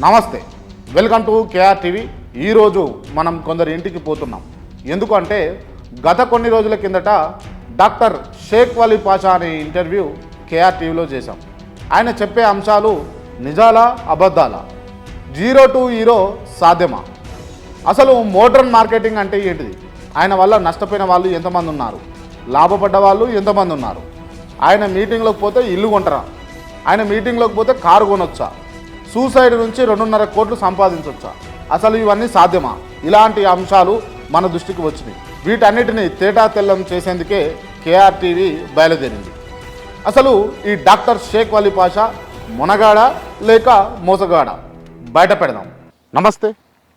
నమస్తే. Welcome to K R TV. ఈరోజు మనం కొందరి ఇంటికి పోతున్నాం. ఎందుకంటే గత కొన్ని రోజుల కిందట డాక్టర్ షేక్ వలీ పాషా అనే ఇంటర్వ్యూ కేఆర్ టీవీలో చేశాం. ఆయన చెప్పే అంశాలు నిజాలా అబద్ధాలా? జీరో టు హీరో సాధ్యమా? అసలు మోడర్న్ మార్కెటింగ్ అంటే ఏంటిది? ఆయన వల్ల నష్టపోయిన వాళ్ళు ఎంతమంది ఉన్నారు? లాభపడ్డ వాళ్ళు ఎంతమంది ఉన్నారు? ఆయన మీటింగ్లోకి పోతే ఇల్లు కొంటారా? ఆయన మీటింగ్లోకి పోతే కారు కొనొచ్చా? సూసైడ్ నుంచి రెండున్నర కోట్లు సంపాదించవచ్చా అసలు ఇవన్నీ సాధ్యమా? ఇలాంటి అంశాలు మన దృష్టికి వచ్చినాయి. వీటన్నిటిని తేటా తెల్లం చేసేందుకే కేఆర్టీవీ బయలుదేరింది. అసలు ఈ డాక్టర్ షేక్ వలీ పాషా మునగాడ లేక మోసగాడ? బయట పెడదాం. నమస్తే.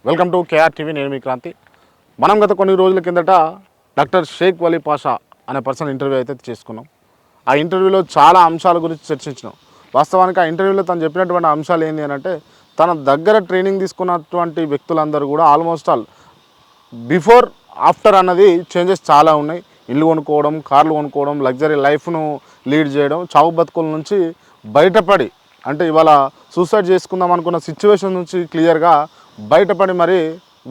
Welcome to K R T V. నేను మీ క్రాంతి. మనం గత కొన్ని రోజుల కిందట డాక్టర్ షేక్ వలీ పాషా అనే పర్సన్ ఇంటర్వ్యూ అయితే చేసుకున్నాం. ఆ ఇంటర్వ్యూలో చాలా అంశాల గురించి చర్చించినాం. వాస్తవానికి ఆ ఇంటర్వ్యూలో తను చెప్పినటువంటి అంశాలు ఏంటి అంటే తన దగ్గర ట్రైనింగ్ తీసుకున్నటువంటి వ్యక్తులందరూ కూడా ఆల్మోస్ట్ ఆల్ బిఫోర్ ఆఫ్టర్ అన్నది చేంజెస్ చాలా ఉన్నాయి. ఇల్లు కొనుక్కోవడం కార్లు కొనుక్కోవడం లగ్జరీ లైఫ్ను లీడ్ చేయడం చావు బతుకుల నుంచి బయటపడి అంటే ఇవాళ సూసైడ్ చేసుకుందాం అనుకున్న సిచ్యువేషన్ నుంచి క్లియర్గా బయటపడి మరి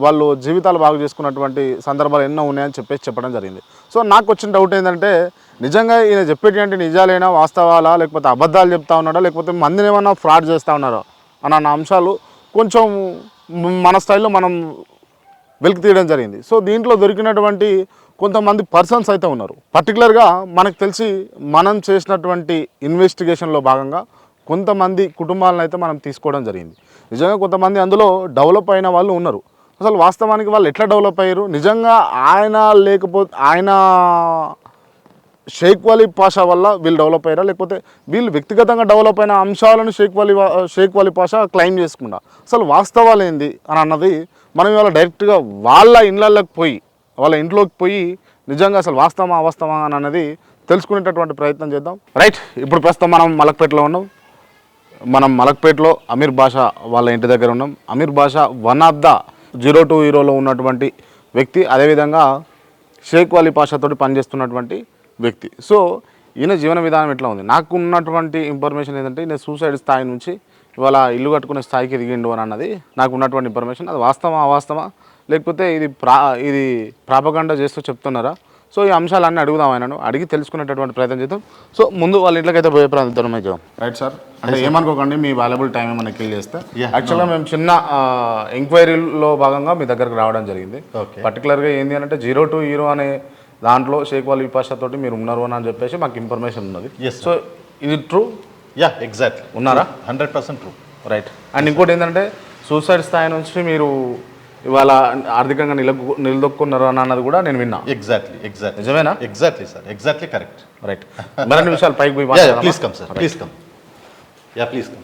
వాళ్ళు జీవితాలు బాగు చేసుకున్నటువంటి సందర్భాలు ఎన్నో ఉన్నాయని చెప్పేసి చెప్పడం జరిగింది. సో నాకు వచ్చిన డౌట్ ఏంటంటే నిజంగా ఈయన చెప్పేటువంటి నిజాలైనా వాస్తవాలా లేకపోతే అబద్ధాలు చెప్తా ఉన్నాడా లేకపోతే మందిని ఏమన్నా ఫ్రాడ్ చేస్తూ ఉన్నారా అన్న అంశాలు కొంచెం మన స్థాయిలో మనం వెలికి తీయడం జరిగింది. సో దీంట్లో దొరికినటువంటి కొంతమంది పర్సన్స్ అయితే ఉన్నారు. పర్టికులర్గా మనకు తెలిసి మనం చేసినటువంటి ఇన్వెస్టిగేషన్లో భాగంగా కొంతమంది కుటుంబాలను అయితే మనం తీసుకోవడం జరిగింది. నిజంగా కొంతమంది అందులో డెవలప్ అయిన వాళ్ళు ఉన్నారు. అసలు వాస్తవానికి వాళ్ళు ఎట్లా డెవలప్ అయ్యారు? నిజంగా ఆయన లేకపోతే ఆయన షేక్ వలీ పాషా వల్ల వీళ్ళు డెవలప్ అయ్యారా? లేకపోతే వీళ్ళు వ్యక్తిగతంగా డెవలప్ అయిన అంశాలను షేక్ వలీ షేక్ వలీ పాషా క్లైమ్ చేసుకుండా అసలు వాస్తవాలు ఏంది? అని అన్నది మనం ఇవాళ డైరెక్ట్గా వాళ్ళ ఇళ్ళకి పోయి వాళ్ళ ఇంట్లోకి పోయి నిజంగా అసలు వాస్తవమా అవాస్తవమా అని అన్నది తెలుసుకునేటటువంటి ప్రయత్నం చేద్దాం. రైట్ ఇప్పుడు ప్రస్తుతం మనం మలక్పేటలో ఉన్నాం. మనం మలక్పేటలో అమీర్ బాషా వాళ్ళ ఇంటి దగ్గర ఉన్నాం. Ameer Basha one of the zero to హీరోలో ఉన్నటువంటి వ్యక్తి అదేవిధంగా షేక్ వాలీ పాషాతో పనిచేస్తున్నటువంటి వ్యక్తి. సో ఈయన జీవన విధానం ఎట్లా ఉంది? నాకు ఉన్నటువంటి ఇన్ఫర్మేషన్ ఏంటంటే ఈయన సూసైడ్ స్థాయి నుంచి ఇవాళ ఇల్లు కట్టుకునే స్థాయికి ఎదిగిండు అని అన్నది నాకు ఉన్నటువంటి ఇన్ఫర్మేషన్ అది వాస్తవా అవాస్తవా లేకపోతే ఇది ప్రా ఇది ప్రాపగండ చేస్తూ చెప్తున్నారా? సో ఈ అంశాలన్నీ అడుగుదాం ఆయనను. అడిగి తెలుసుకునేటటువంటి ప్రయత్నం చేద్దాం. సో ముందు వాళ్ళ ఇంట్లోకి అయితే పోయే. చేద్దాం రైట్ సార్ అంటే ఏమనుకోకండి మీ వాల్యుబుల్ టైం ఏమైనా కిల్ చేస్తే. యాక్చువల్గా మేము చిన్న ఎంక్వైరీలో భాగంగా మీ దగ్గరకు రావడం జరిగింది. పర్టికులర్గా ఏంటి అంటే జీరో టు హీరో అనే దాంట్లో షేక్ వాల్ విపాషా తోటి మీరు ఉన్నారు అని చెప్పేసి మాకు ఇన్ఫర్మేషన్ ఉన్నది. సో ఇది ట్రూ యా ఎగ్జాక్ట్లీ ఉన్నారా? Hundred percent true right and ఇంకోటి ఏంటంటే సూసైడ్ స్థాయి నుంచి మీరు ఇవాళ ఆర్థికంగా నిలదొక్కు నిలదొక్కున్నారు అని అన్నది కూడా నేను విన్నా. ఎగ్జాక్ట్లీ ఎగ్జాక్ట్లీ నిజమేనా? Exactly sir exactly correct right మరిన్ని విషయాలు పైకి పోయి? Please come sir. Please come yeah please come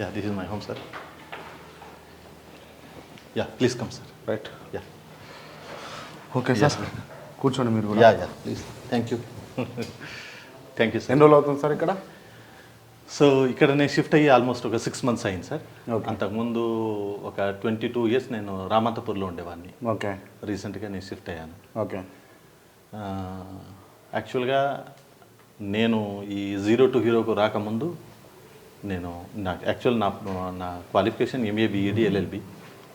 yeah this is my home sir yeah please come sir right yeah okay sir కూర్చోండి మీరు yeah yeah please thank you thank you sir ఎన్ని రోజులు అవుతుంది sir ఇక్కడ? So ఇక్కడ నేను shift అయ్యి almost ఒక సిక్స్ మంత్స్ అయింది సార్. అంతకుముందు ఒక ట్వంటీ టూ ఇయర్స్ నేను రామంతపూర్లో ఉండేవాడిని. ఓకే రీసెంట్గా నేను షిఫ్ట్ అయ్యాను. ఓకే యాక్చువల్గా నేను ఈ జీరో టు హీరోకు రాకముందు నేను నాకు యాక్చువల్ నా నా qualification M A B Ed L L B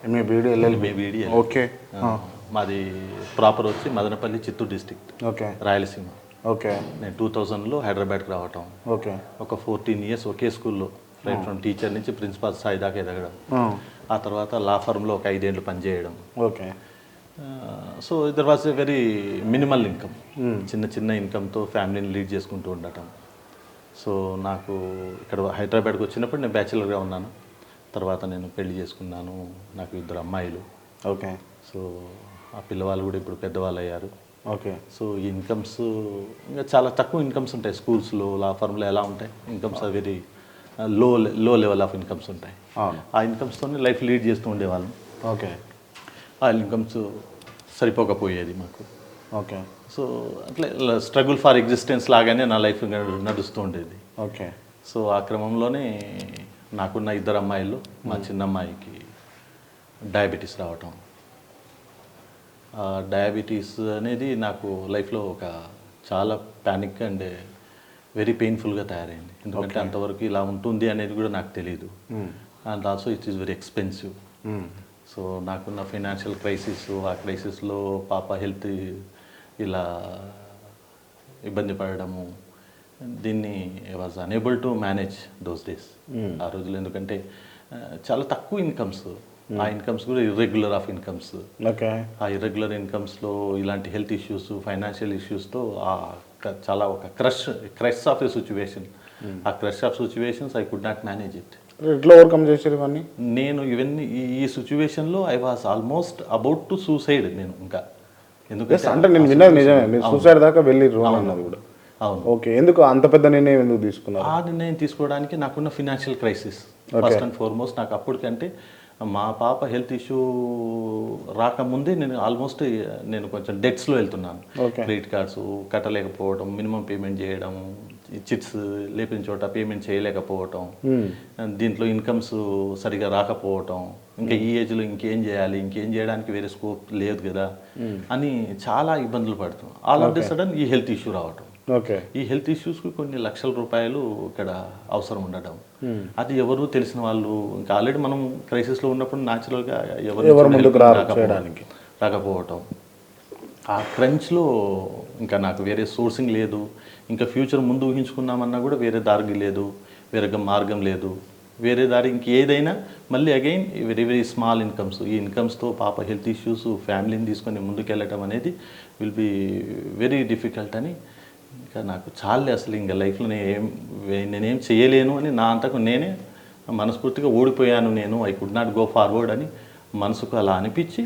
M A B D L L B B Ed okay మాది ప్రాపర్ వచ్చి Madanapalle Chittoor district okay Rayalaseema. Okay. నేను టూ థౌజండ్లో హైదరాబాద్కి రావటం. ఓకే. ఒక ఫోర్టీన్ ఇయర్స్ ఒకే స్కూల్లో రైట్ ఫ్రమ్ టీచర్ నుంచి ప్రిన్సిపాల్ స్థాయి దాకా ఎదగడం. ఆ. తర్వాత లా ఫర్మ్లో ఒక ఐదేళ్ళు పనిచేయడం. Okay. So there was a very minimal income చిన్న చిన్న ఇన్కమ్తో ఫ్యామిలీని లీడ్ చేసుకుంటూ ఉండటం. సో నాకు ఇక్కడ హైదరాబాద్కి వచ్చినప్పుడు నేను బ్యాచిలర్గా ఉన్నాను. తర్వాత నేను పెళ్ళి చేసుకున్నాను. నాకు ఇద్దరు అమ్మాయిలు. ఓకే. సో ఆ పిల్లవాళ్ళు కూడా ఇప్పుడు పెద్దవాళ్ళు అయ్యారు ఓకే. సో ఈ ఇన్కమ్స్ ఇంకా చాలా తక్కువ ఇన్కమ్స్ ఉంటాయి స్కూల్స్లో లా ఫర్మ్లో ఎలా ఉంటాయి? ఇన్కమ్స్ ఆర్ వెరీ లో లో లెవెల్ ఆఫ్ ఇన్కమ్స్ ఉంటాయి. ఆ ఇన్కమ్స్తోనే లైఫ్ లీడ్ చేస్తూ ఉండేవాళ్ళం. ఓకే. ఆ ఇన్కమ్స్ సరిపోకపోయేది మాకు. ఓకే. సో అట్లా స్ట్రగుల్ ఫర్ ఎగ్జిస్టెన్స్ లాగానే నా లైఫ్ నడుస్తూ ఉండేది. ఓకే. సో ఆ క్రమంలోనే నాకున్న ఇద్దరు అమ్మాయిలు మా చిన్న అమ్మాయికి డయాబెటీస్ రావటం. డయాబెటీస్ అనేది నాకు లైఫ్లో ఒక చాలా ప్యానిక్ అండ్ వెరీ పెయిన్ఫుల్గా తయారైంది. ఎందుకంటే అంతవరకు ఇలా ఉంటుంది అనేది కూడా నాకు తెలియదు and also it is very expensive so నాకున్న ఫైనాన్షియల్ క్రైసిస్ ఆ క్రైసిస్లో పాప హెల్త్ ఇలా ఇబ్బంది పడడము దీన్ని was unable to manage those days ఆ రోజులు ఎందుకంటే చాలా తక్కువ ఇన్కమ్స్ ఆ ఇన్కమ్స్ కూడా ఇర్రెగ్యులర్ ఆఫ్ ఇన్కమ్స్ ఓకే ఆ ఇర్రెగ్యులర్ ఇన్కమ్స్లో ఇలాంటి హెల్త్ ఇష్యూస్ ఫైనాన్షియల్ ఇష్యూస్తో ఆ చాలా ఒక crush crush of a situation ఆ crush of situations I could not manage it ఎట్లా ఓవర్కమ్ చేసారు ఇవన్నీ? నేను ఇవన్నీ ఈ సిచ్యువేషన్లో I was almost about to suicide నేను ఇంకా. ఎందుకంటే అంటే నేను విన్నది నిజమే. మీరు సూసైడ్ దాకా వెళ్ళిర్రు అని అన్నది కూడా. అవును. ఓకే ఎందుకు అంత పెద్ద నిర్ణయం ఎందుకు తీసుకున్నారు? ఆ నిర్ణయం తీసుకోవడానికి నాకున్న financial crisis first and foremost నాకు అప్పటికంటే మా పాప హెల్త్ ఇష్యూ రాకముందే నేను ఆల్మోస్ట్ నేను కొంచెం డెట్స్లో వెళ్తున్నాను. క్రెడిట్ కార్డ్స్ కట్టలేకపోవడం మినిమం పేమెంట్ చేయడం చిట్స్ లేపిన చోట పేమెంట్ చేయలేకపోవటం దీంట్లో ఇన్కమ్స్ సరిగా రాకపోవటం ఇంకా ఈ ఏజ్లో ఇంకేం చేయాలి ఇంకేం చేయడానికి వేరే స్కోప్ లేదు కదా అని చాలా ఇబ్బందులు పడుతున్నాం. ఆల్ ఆఫ్ ది సడన్ ఈ హెల్త్ ఇష్యూ రావటం. ఓకే. ఈ హెల్త్ ఇష్యూస్కి కొన్ని లక్షల రూపాయలు ఇక్కడ అవసరం ఉండడం అది ఎవరు తెలిసిన వాళ్ళు ఇంకా ఆల్రెడీ మనం క్రైసిస్లో ఉన్నప్పుడు న్యాచురల్గా ఎవరు ఎవరు ముందుకు రారు రాకపోవడం- చేయడానికి. రాకపోవటం. ఆ క్రంచ్లో ఇంకా నాకు వేరే సోర్సింగ్ లేదు. ఇంకా ఫ్యూచర్ ముందు ఊహించుకుందామన్నా కూడా వేరే దారి లేదు. వేరే మార్గం లేదు. వేరే దారి ఇంకేదైనా మళ్ళీ again very very small incomes. ఈ ఇన్కమ్స్తో పాప హెల్త్ ఇష్యూస్ ఫ్యామిలీని తీసుకొని ముందుకెళ్ళటం అనేది విల్ బి వెరీ డిఫికల్ట్ అని ఇంకా నాకు చాలే అసలు ఇంకా లైఫ్లో నేను ఏం నేనేం చేయలేను అని నా అంతకు నేనే మనస్ఫూర్తిగా ఓడిపోయాను నేను. I could not go forward అని మనసుకు అలా అనిపించి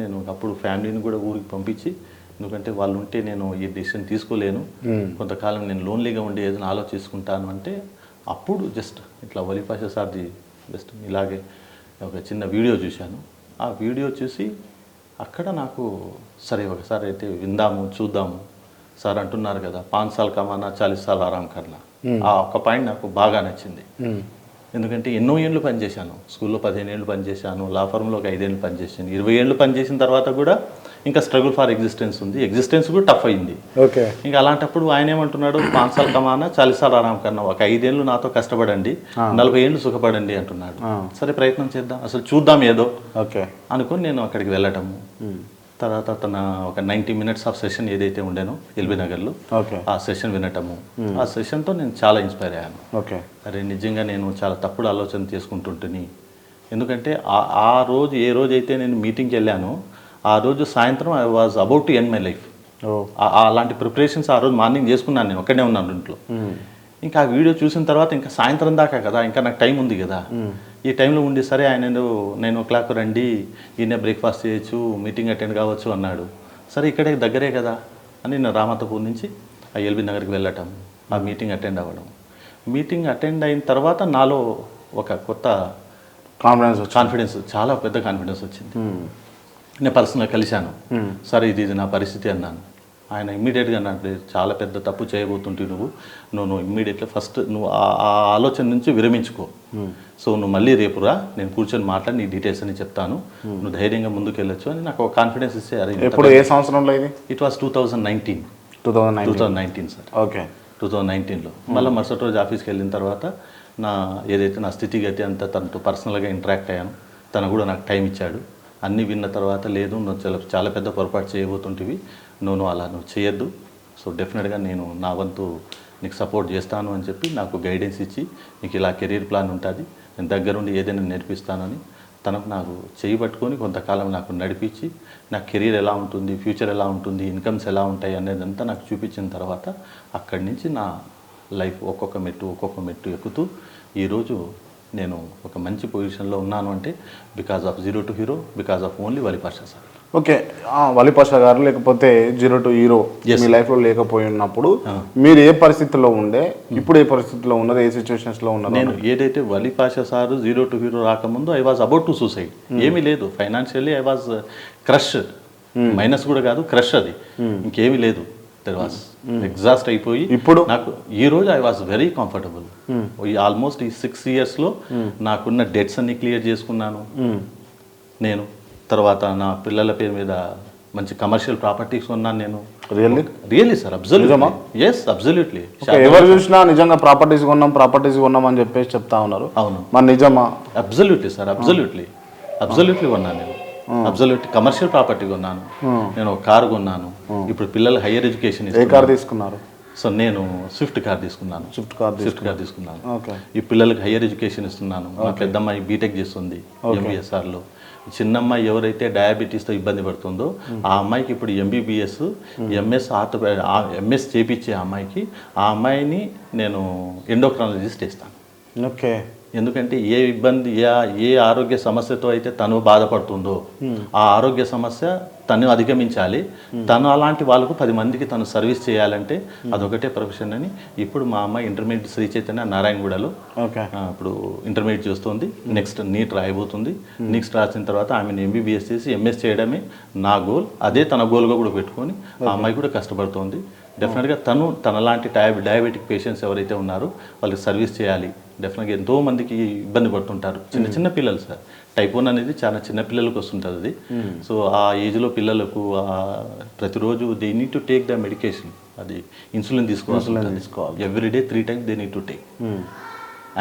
నేను అప్పుడు ఫ్యామిలీని కూడా ఊరికి పంపించి ఎందుకంటే వాళ్ళు ఉంటే నేను ఈ డెసిషన్ తీసుకోలేను. కొంతకాలం నేను లోన్లీగా ఉండి ఏదైనా ఆలోచించుకుంటాను అంటే అప్పుడు జస్ట్ ఇట్లా వలిపాష సార్ది జస్ట్ ఇలాగే ఒక చిన్న వీడియో చూశాను. ఆ వీడియో చూసి అక్కడ నాకు సరే ఒకసారి అయితే విందాము చూద్దాము. సార్ అంటున్నారు కదా పాంచ్ సాల్ కమానా చాలీస్ సాల్ ఆరాం కర్నా. ఆ ఒక్క పాయింట్ నాకు బాగా నచ్చింది. ఎందుకంటే ఎన్నో ఏళ్ళు పనిచేశాను స్కూల్లో పదిహేను ఏళ్ళు పనిచేశాను లా ఫర్మ్లో ఒక ఐదేళ్ళు పనిచేశాను ఇరవై ఏళ్ళు పనిచేసిన తర్వాత కూడా ఇంకా స్ట్రగుల్ ఫర్ ఎగ్జిస్టెన్స్ ఉంది. ఎగ్జిస్టెన్స్ కూడా టఫ్ అయింది. ఓకే. ఇంకా అలాంటప్పుడు ఆయన ఏమంటున్నాడు పాంచ్ సాల్ కమానా చాలీస్ సాల్ ఆరాం కన్నా ఒక ఐదేళ్ళు నాతో కష్టపడండి నలభై ఏళ్ళు సుఖపడండి అంటున్నాడు. సరే ప్రయత్నం చేద్దాం. అసలు చూద్దాం ఏదో ఓకే. అనుకుని నేను అక్కడికి వెళ్ళటము. తర్వాత తన ఒక నైంటీ మినిట్స్ ఆఫ్ సెషన్ ఏదైతే ఉండేనో ఎల్బీ నగర్లో ఆ సెషన్ వినటము. ఆ సెషన్తో నేను చాలా ఇన్స్పైర్ అయ్యాను. ఓకే. అరే నిజంగా నేను చాలా తప్పుడు ఆలోచన చేసుకుంటుంటుని ఎందుకంటే ఆ ఆ రోజు ఏ రోజు అయితే నేను మీటింగ్కి వెళ్ళానో ఆ రోజు సాయంత్రం I was about to end my life. అలాంటి ప్రిపరేషన్స్ ఆ రోజు మార్నింగ్ చేసుకున్నాను నేను ఒక్కడే ఉన్నాను ఇంట్లో. ఇంకా ఆ వీడియో చూసిన తర్వాత ఇంకా సాయంత్రం దాకా కదా ఇంకా నాకు టైం ఉంది కదా. ఈ టైంలో ఉండి సరే ఆయన నైన్ ఓ క్లాక్ రండి ఈయన బ్రేక్ఫాస్ట్ చేయొచ్చు మీటింగ్ అటెండ్ కావచ్చు అన్నాడు. సరే ఇక్కడే దగ్గరే కదా అని నేను రామతపూర్ నుంచి ఆ ఎల్బీ నగర్కి వెళ్ళటం ఆ మీటింగ్ అటెండ్ అవ్వడం. మీటింగ్ అటెండ్ అయిన తర్వాత నాలో ఒక కొత్త కాన్ఫిడెన్స్ కాన్ఫిడెన్స్ చాలా పెద్ద కాన్ఫిడెన్స్ వచ్చింది. నేను పర్సనల్గా కలిశాను. సరే ఇది ఇది నా పరిస్థితి అన్నాను. ఆయన ఇమ్మీడియట్గా అన్నాడు చాలా పెద్ద తప్పు చేయబోతుంటే నువ్వు నువ్వు నువ్వు ఇమ్మీడియట్గా ఫస్ట్ నువ్వు ఆ- ఆలోచన నుంచి విరమించుకో. సో నువ్వు మళ్ళీ రేపు రా నేను కూర్చొని మాట్లాడి నీ డీటెయిల్స్ అని చెప్తాను. నువ్వు ధైర్యంగా ముందుకు వెళ్ళొచ్చు అని నాకు ఒక కాన్ఫిడెన్స్ ఇస్తే అరే ఎప్పుడు ఏ సంవత్సరంలో ఇది? It was two thousand nineteen two two thousand nineteen sir okay. Two thousand నైన్టీన్లో మళ్ళీ మరుసటి రోజు ఆఫీస్కి వెళ్ళిన తర్వాత నా ఏదైతే నా స్థితిగతి అంతా తనతో పర్సనల్గా ఇంటరాక్ట్ అయ్యాను తను కూడా నాకు టైం ఇచ్చాడు. అన్నీ విన్న తర్వాత లేదు నువ్వు చాలా చాలా పెద్ద పొరపాటు చేయబోతుంటివి. నువ్వు నువ్వు అలా నువ్వు చేయొద్దు. సో డెఫినెట్గా నేను నా వంతు నీకు సపోర్ట్ చేస్తాను అని చెప్పి నాకు గైడెన్స్ ఇచ్చి నీకు ఇలా కెరీర్ ప్లాన్ ఉంటుంది. నేను దగ్గరుండి ఏదైనా నేర్పిస్తానని తనకు నాకు చేయి పట్టుకొని కొంతకాలం నాకు నడిపించి నా కెరీర్ ఎలా ఉంటుంది ఫ్యూచర్ ఎలా ఉంటుంది ఇన్కమ్స్ ఎలా ఉంటాయి అనేదంతా నాకు చూపించిన తర్వాత అక్కడి నుంచి నా లైఫ్ ఒక్కొక్క మెట్టు ఒక్కొక్క మెట్టు ఎక్కుతూ ఈరోజు నేను ఒక మంచి పొజిషన్లో ఉన్నాను అంటే because of zero to hero because of only Valipasha sir. Okay Valipasha గారు లేకపోతే జీరో టు హీరో మీ లైఫ్లో లేకపోయి ఉన్నప్పుడు మీరు ఏ పరిస్థితిలో ఉండే ఇప్పుడు ఏ పరిస్థితిలో ఉన్నారు ఏ సిచ్యువేషన్స్లో ఉన్నారు నేను ఏదైతే Valipasha sir zero to hero రాకముందు I was about to suicide ఏమీ లేదు. Financially I was crush minus కూడా కాదు క్రష్ అది. ఇంకేమీ లేదు. దర్ వాజ్ ఎగ్జాస్ట్ అయిపోయి ఇప్పుడు? నాకు ఈ రోజు ఐ వాజ్ వెరీ కంఫర్టబుల్ ఈ ఆల్మోస్ట్ ఈ సిక్స్ ఇయర్స్లో నాకున్న డెట్స్ అన్ని క్లియర్ చేసుకున్నాను. నేను తర్వాత నా పిల్లల పేరు మీద మంచి కమర్షియల్ ప్రాపర్టీస్ ఉన్నాను నేను. Really really sir absolutely yes absolutely ఎవరు చూసినా నిజంగా ప్రాపర్టీస్ కొన్నాం ప్రాపర్టీస్ కొన్నాం అని చెప్పేసి చెప్తా ఉన్నారు. అవును. మరి నిజమా? అబ్జల్యూట్లీ సార్ అబ్జల్యూట్లీ అబ్జల్యూట్లీ కొన్నాను నేను. అబ్జల్యూట్లీ కమర్షియల్ ప్రాపర్టీ కొన్నాను. నేను ఒక కారు కొన్నాను. ఇప్పుడు పిల్లలు హయ్యర్ ఎడ్యుకేషన్ ఏ కార్ తీసుకున్నారు? సో నేను స్విఫ్ట్ కార్ తీసుకున్నాను. స్విఫ్ట్ కార్ స్విఫ్ట్ కార్ తీసుకున్నాను. ఈ పిల్లలకి హయ్యర్ ఎడ్యుకేషన్ ఇస్తున్నాను. మా పెద్దమ్మాయి బీటెక్ చేస్తుంది ఎంబీఎస్ఆర్లో చిన్నమ్మాయి ఎవరైతే డయాబెటీస్తో ఇబ్బంది పడుతుందో ఆ అమ్మాయికి ఇప్పుడు ఎంబీబీఎస్ ఎంఎస్ ఆర్థో ఎంఎస్ చేపించే అమ్మాయికి ఆ అమ్మాయిని నేను ఎండోక్రాలజిస్ట్ ఇస్తాను ఓకే. ఎందుకంటే ఏ ఇబ్బంది ఏ ఏ ఆరోగ్య సమస్యతో అయితే తను బాధపడుతుందో ఆ ఆరోగ్య సమస్య తను అధిగమించాలి. తను అలాంటి వాళ్ళకు పది మందికి తను సర్వీస్ చేయాలంటే అదొకటే ప్రొఫెషన్ అని ఇప్పుడు మా అమ్మాయి ఇంటర్మీడియట్ శ్రీ చైతన్య నారాయణగూడలో ఇప్పుడు ఇంటర్మీడియట్ చేస్తుంది. Next neat రాయబోతుంది. నెక్స్ట్ రాసిన తర్వాత ఆమెను ఎంబీబీఎస్ చేసి ఎంఎస్ చేయడమే నా గోల్. అదే తన గోల్గా కూడా పెట్టుకొని ఆ అమ్మాయి కూడా కష్టపడుతోంది. డెఫినెట్గా తను తనలాంటి డయాబె డయాబెటిక్ పేషెంట్స్ ఎవరైతే ఉన్నారో వాళ్ళకి సర్వీస్ చేయాలి. డెఫినెట్గా ఎంతో మందికి ఇబ్బంది పడుతుంటారు. చిన్న చిన్న పిల్లలు సార్. టైప్ వన్ అనేది చాలా చిన్న పిల్లలకు వస్తుంటుంది అది. సో ఆ ఏజ్లో పిల్లలకు ఆ ప్రతిరోజు they need to take the medication అది ఇన్సులిన్ తీసుకోవాలి. తీసుకోవాలి everyday three times they need to take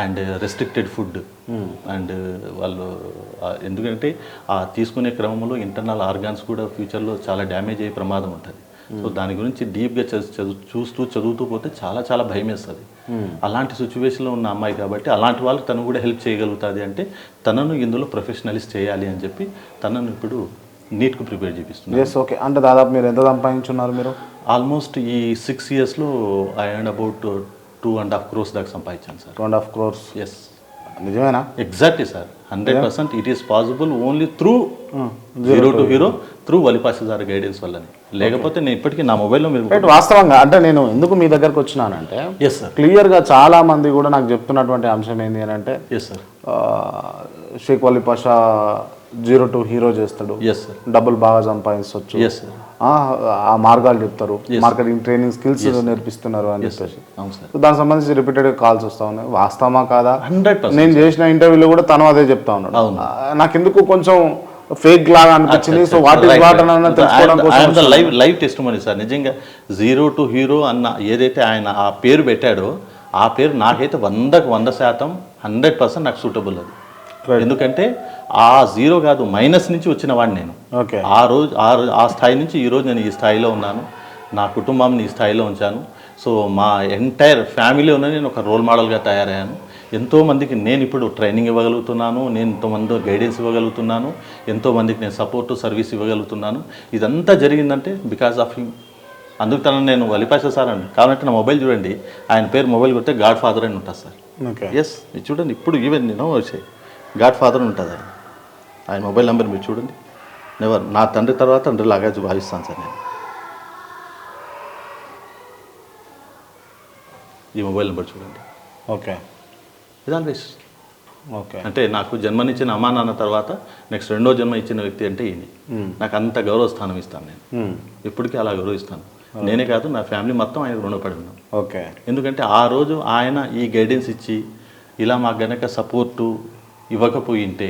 and restricted food and వాళ్ళు ఎందుకంటే ఆ తీసుకునే క్రమంలో ఇంటర్నల్ ఆర్గాన్స్ కూడా ఫ్యూచర్లో చాలా డ్యామేజ్ అయ్యే ప్రమాదం ఉంటుంది. సో దాని గురించి డీప్గా చదువు చూస్తూ చదువుతూ పోతే చాలా చాలా భయం వేస్తుంది అలాంటి సిచ్యువేషన్లో ఉన్న అమ్మాయి కాబట్టి అలాంటి వాళ్ళకి తను కూడా హెల్ప్ చేయగలుగుతుంది అంటే తనను ఇందులో ప్రొఫెషనలిస్ట్ చేయాలి అని చెప్పి తనను ఇప్పుడు నీట్కు ప్రిపేర్ చేపిస్తున్నాను ఎస్ ఓకే అంటే దాదాపు మీరు ఎంత సంపాదించున్నారు మీరు? ఆల్మోస్ట్ ఈ సిక్స్ ఇయర్స్లో I and about two and half crores దాకా సంపాదించాను sir two and half crores yes నిజమేనా? Exactly sir hundred percent it is possible only through zero to hero through వలిపాసిదార్ guidance వల్లని. లేకపోతే నేను ఇప్పటికీ నా మొబైల్లో మీరు వాస్తవంగా అంటే నేను ఎందుకు మీ దగ్గరకు వచ్చినానంటే ఎస్ సార్ క్లియర్గా చాలా మంది కూడా నాకు చెప్తున్నటువంటి అంశం ఏంటి అని అంటే yes sir Shaik Vali Pasha zero to hero చేస్తాడు. ఎస్ సార్ డబ్బులు బాగా సంపాదించవచ్చు ఎస్ సార్ ఆ ఆ మార్గాలు చెప్తారు. మార్కెటింగ్ ట్రైనింగ్ స్కిల్స్ నేర్పిస్తున్నారు అని చెప్పేసి. దానికి సంబంధించి రిపీటెడ్ కాల్స్ వస్తా ఉన్నాయి. వాస్తవమా కాదా? నేను చేసిన ఇంటర్వ్యూలో కూడా తను అదే చెప్తా ఉన్నాడు. నాకు ఎందుకు కొంచెం ఫేక్ లాగా అనిపించింది? సో వాట్ ఇస్ వాట్ అని తెలుసుకోవడం కోసం live live test money sir నిజంగా జీరో టు హీరో అన్న ఏదైతే ఆయన ఆ పేరు పెట్టాడో ఆ పేరు నాకైతే వందకు వంద శాతం హండ్రెడ్ పర్సెంట్ నాకు సూటబుల్ అది. ఎందుకంటే ఆ జీరో కాదు మైనస్ నుంచి వచ్చిన వాడిని నేను. ఓకే. ఆ రోజు ఆ రోజు ఆ స్థాయి నుంచి ఈరోజు నేను ఈ స్థాయిలో ఉన్నాను. నా కుటుంబాన్ని ఈ స్థాయిలో ఉంచాను. సో మా ఎంటైర్ ఫ్యామిలీలోనే నేను ఒక రోల్ మోడల్గా తయారయ్యాను. ఎంతోమందికి నేను ఇప్పుడు ట్రైనింగ్ ఇవ్వగలుగుతున్నాను నేను ఎంతోమంది గైడెన్స్ ఇవ్వగలుగుతున్నాను ఎంతోమందికి నేను సపోర్ట్ సర్వీస్ ఇవ్వగలుగుతున్నాను. ఇదంతా జరిగిందంటే బికాస్ ఆఫ్ హిమ్. అందుకు తనను నేను వలిపాస సార్ అండి. కావాలంటే నా మొబైల్ చూడండి. ఆయన పేరు మొబైల్ కొడితే గాడ్ ఫాదర్ అని ఉంటుంది సార్. ఓకే. ఎస్ చూడండి. ఇప్పుడు ఈవెన్ నేను గాడ్ ఫాదర్ ఉంటుంది ఆయన. ఆయన మొబైల్ నెంబర్ మీరు చూడండి. నెవర్ నా తండ్రి తర్వాత తండ్రి లాగా భావిస్తాను సార్ నేను. ఈ మొబైల్ నెంబర్ చూడండి. ఓకే. ఇది ఆల్వేస్ ఓకే. అంటే నాకు జన్మనిచ్చిన అమ్మా నాన్న తర్వాత నెక్స్ట్ రెండో జన్మ ఇచ్చిన వ్యక్తి అంటే ఈయన. నాకు అంత గౌరవ స్థానం ఇస్తాను నేను. ఇప్పటికీ అలా గౌరవిస్తాను. నేనే కాదు నా ఫ్యామిలీ మొత్తం ఆయనకు రుణపడి ఉన్నాం ఓకే. ఎందుకంటే ఆ రోజు ఆయన ఈ గైడెన్స్ ఇచ్చి ఇలా మాకు గనక support ఇవ్వకపోయింటే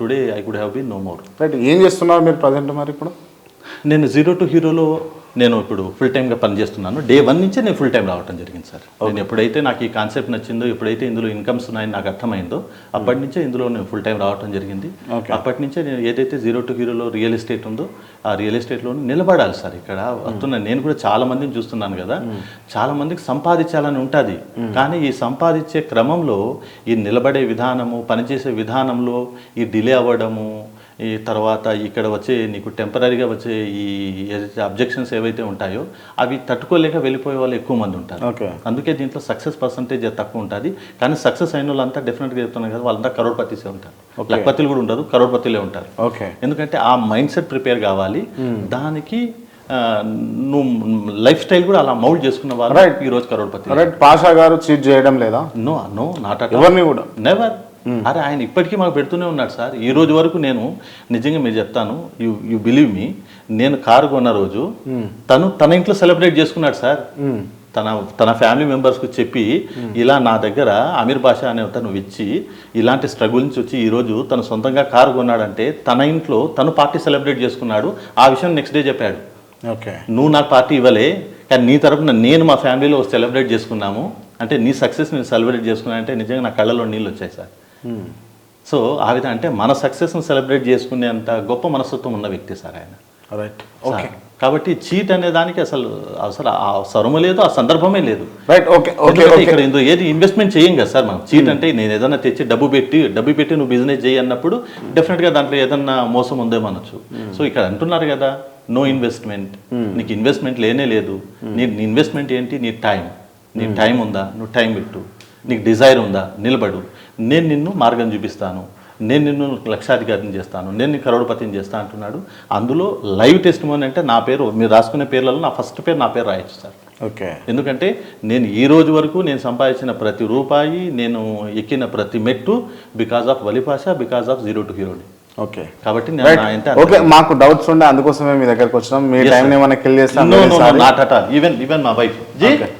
today I could have been no more right ఏం చేస్తున్నారు మీరు ప్రజెంట్ మరి ఇప్పుడు? నేను జీరో టు హీరోలో నేను ఇప్పుడు ఫుల్ టైమ్గా పనిచేస్తున్నాను. డే వన్ నుంచే నేను ఫుల్ టైం రావడం జరిగింది సార్. నేను ఎప్పుడైతే నాకు ఈ కాన్సెప్ట్ నచ్చిందో ఎప్పుడైతే ఇందులో ఇన్కమ్స్ ఉన్నాయని నాకు అర్థమైందో అప్పటి నుంచే ఇందులో నేను ఫుల్ టైం రావడం జరిగింది. అప్పటి నుంచే నేను ఏదైతే జీరో టు హీరోలో రియల్ ఎస్టేట్ ఉందో ఆ రియల్ ఎస్టేట్లో నిలబడాలి సార్ ఇక్కడ. వస్తున్న నేను కూడా చాలా మందిని చూస్తున్నాను కదా. చాలా మందికి సంపాదించాలని ఉంటుంది. కానీ ఈ సంపాదించే క్రమంలో ఈ నిలబడే విధానము పనిచేసే విధానంలో ఈ డిలే అవ్వడము ఈ తర్వాత ఇక్కడ వచ్చే నీకు టెంపరీగా వచ్చే ఈ అబ్జెక్షన్స్ ఏవైతే ఉంటాయో అవి తట్టుకోలేక వెళ్ళిపోయే వాళ్ళు ఎక్కువ మంది ఉంటారు. అందుకే దీంట్లో సక్సెస్ పర్సంటేజ్ తక్కువ ఉంటుంది. కానీ సక్సెస్ అయిన వాళ్ళంతా డెఫినెట్గా చెప్తున్నారు కదా వాళ్ళంతా కరోడ్పతిసే ఉంటారు. లక్పతిలు కూడా ఉండరు కరోడ్పతిలే ఉంటారు. ఓకే. ఎందుకంటే ఆ మైండ్ సెట్ ప్రిపేర్ కావాలి దానికి ఆ, నువ్వు లైఫ్ స్టైల్ కూడా అలా మౌల్డ్ చేసుకున్న వాళ్ళు ఈ రోజు కరోడ్పతి. రైట్ పాషా గారు చీట్ చేయడం లేదా? నో నో నాట్ ఎవరిని కూడా. నెవర్ అరే ఆయన ఇప్పటికీ మాకు పెడుతూనే ఉన్నాడు సార్. ఈ రోజు వరకు నేను నిజంగా మీరు చెప్తాను యు యు బిలీవ్ మీ నేను కారు కొన్న రోజు తను తన ఇంట్లో సెలబ్రేట్ చేసుకున్నాడు సార్. తన తన ఫ్యామిలీ మెంబర్స్కి చెప్పి ఇలా నా దగ్గర అమీర్ బాషా అనే తను ఇచ్చి ఇలాంటి స్ట్రగుల్ నుంచి వచ్చి ఈరోజు తను సొంతంగా కారు కొన్నాడంటే తన ఇంట్లో తను పార్టీ సెలబ్రేట్ చేసుకున్నాడు ఆ విషయం నెక్స్ట్ డే చెప్పాడు. ఓకే. నువ్వు నాకు పార్టీ ఇవ్వలే కానీ నీ తరపున నేను మా ఫ్యామిలీలో సెలబ్రేట్ చేసుకున్నాము అంటే నీ సక్సెస్ నేను సెలబ్రేట్ చేసుకున్నా అంటే నిజంగా నా కళ్ళలో నీళ్ళు వచ్చాయి సార్. సో ఆ విధంగా అంటే మన సక్సెస్ని సెలబ్రేట్ చేసుకునేంత గొప్ప మనస్తత్వం ఉన్న వ్యక్తి సార్ ఆయన. రైట్ ఓకే కాబట్టి చీట్ అనే దానికి అసలు అసలు ఆ అవసరము లేదు ఆ సందర్భమే లేదు. రైట్ ఓకే ఓకే ఇక్కడ ఇందులో ఏది ఇన్వెస్ట్మెంట్ చేయం కదా సార్ మనం. చీట్ అంటే నేను ఏదైనా తెచ్చి డబ్బు పెట్టి డబ్బు పెట్టి నువ్వు బిజినెస్ చేయి అన్నప్పుడు డెఫినెట్గా దాంట్లో ఏదన్నా మోసం ఉందేమనొచ్చు సో ఇక్కడ అంటున్నారు కదా నో ఇన్వెస్ట్మెంట్ నీకు ఇన్వెస్ట్మెంట్ లేనే లేదు. నీ నీ ఇన్వెస్ట్మెంట్ ఏంటి? నీ టైం నీ టైం ఉందా? నువ్వు టైం పెట్టు. నీకు డిజైర్ ఉందా? నిలబడు. నేను నిన్ను మార్గం చూపిస్తాను. నేను నిన్ను లక్షాధికారిని చేస్తాను. నేను కరోడపతిని చేస్తా అంటున్నాడు. అందులో లైవ్ టెస్ట్ అంటే నా పేరు మీరు రాసుకునే పేర్లలో నా ఫస్ట్ పేరు నా పేరు రాయొచ్చు సార్ ఓకే. ఎందుకంటే నేను ఈ రోజు వరకు నేను సంపాదించిన ప్రతి రూపాయి నేను ఎక్కిన ప్రతి మెట్టు because of Valipasha because of zero to హీరోని ఓకే. కాబట్టి ఓకే మాకు డౌట్స్ ఉండే అందుకోసమే మీ దగ్గరకు వచ్చినాం. మీ టైం. ఏమైనా కిల్ చేస్తాం No, no, no, not at all. Even even my wife. జీ Okay.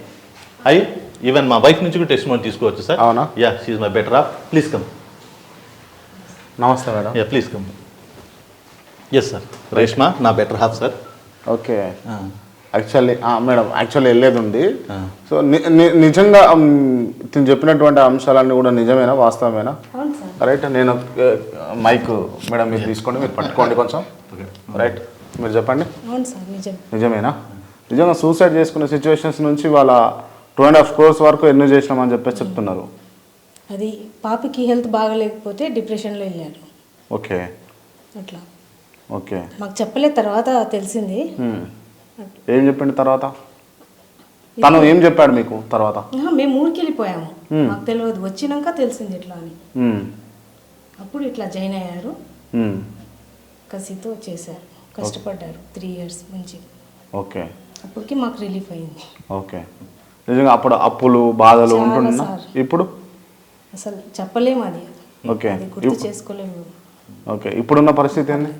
ఈవెన్ మా వైఫ్ నుంచి కూడా టెస్ట్ తీసుకోవచ్చు సార్ అవునా? Yeah she my better half please come నమస్తే madam. Yeah please come yes sir Reshma నా better half sir okay. Actually madam actually వెళ్ళేది ఉంది. సో నిజంగా తిను చెప్పినటువంటి అంశాలన్నీ కూడా నిజమేనా వాస్తవమేనా? రైట్ నేను మైక్ మేడం మీరు తీసుకోండి మీరు పట్టుకోండి కొంచెం. రైట్ మీరు చెప్పండి. అవును సార్ నిజం. నిజమేనా? నిజంగా సూసైడ్ చేసుకునే సిచ్యువేషన్స్ నుంచి వాళ్ళ టూ అండ్ హాఫ్ క్రోర్స్ వరకు ఎన్నో చేసినామని చెప్పేసి చెప్తున్నారు. అది పాపకి హెల్త్ బాగలేకపోతే డిప్రెషన్లో వెళ్ళారు ఓకే. అట్లా. ఓకే. మాకు చెప్పలే తర్వాత తెలిసింది. ఏం చెప్పిండు తర్వాత? తను ఏం చెప్పాడు మీకు తర్వాత? మేము ఊరికి వెళ్ళిపోయాము మాకు తెలియదు వచ్చినాక తెలిసింది ఇట్లా అని. అప్పుడు ఇట్లా జాయిన్ అయ్యారు. కసితో చేశారు. కష్టపడ్డారు. త్రీ ఇయర్స్ నుంచి ఓకే. అప్పటికి మాకు రిలీఫ్ అయింది. ఓకే. నిజంగా అప్పుడు అప్పులు బాధలు ఉంటున్నా. ఇప్పుడు? అసలు చెప్పలేము అది. ఓకే. చేసుకోలేము. ఓకే. ఇప్పుడున్న పరిస్థితి ఏంది?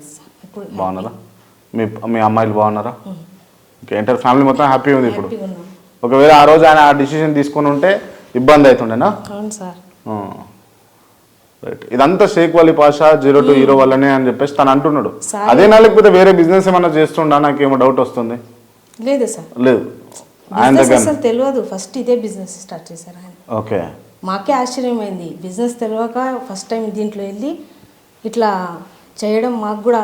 ఇప్పుడు బాగున్నారా? మీ మీ అమ్మాయిలు బాగున్నారా? ఓకే. ఎంటర్ ఫ్యామిలీ మొత్తం హ్యాపీ ఉంది ఇప్పుడు? ఒకవేళ ఆ రోజు ఆయన ఆ డిసిషన్ తీసుకొని ఉంటే ఇబ్బంది అవుతుండేనా? అవును సార్. రైట్. ఇదంతా Shaik Vali Pasha zero to hero వల్లనే అని చెప్పేసి తను అంటున్నాడు. అదేనా లేకపోతే వేరే బిజినెస్ ఏమన్నా చేస్తుండా? నాకేమో డౌట్ వస్తుంది. లేదు సార్. లేదు. ఆయన బిజినెస్ దగ్గర అసలు తెలియదు ఫస్ట్ ఇదే బిజినెస్ స్టార్ట్ చేశారు ఆయన. ఓకే మాకే ఆశ్చర్యమైంది. బిజినెస్ తెలియక ఫస్ట్ టైం దీంట్లో వెళ్ళి ఇట్లా చేయడం మాకు కూడా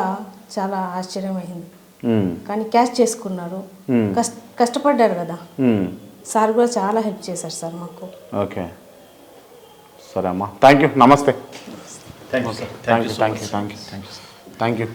చాలా ఆశ్చర్యమైంది. ఉమ్, కానీ క్యాష్ చేసుకున్నారు. Hmm. కష్ట కష్టపడ్డారు కదా. ఉమ్, సార్ కూడా చాలా హెల్ప్ చేశారు సార్ మాకు. ఓకే సరే అమ్మా. థ్యాంక్ యూ నమస్తే thank you sir thank you thank you thank you thank you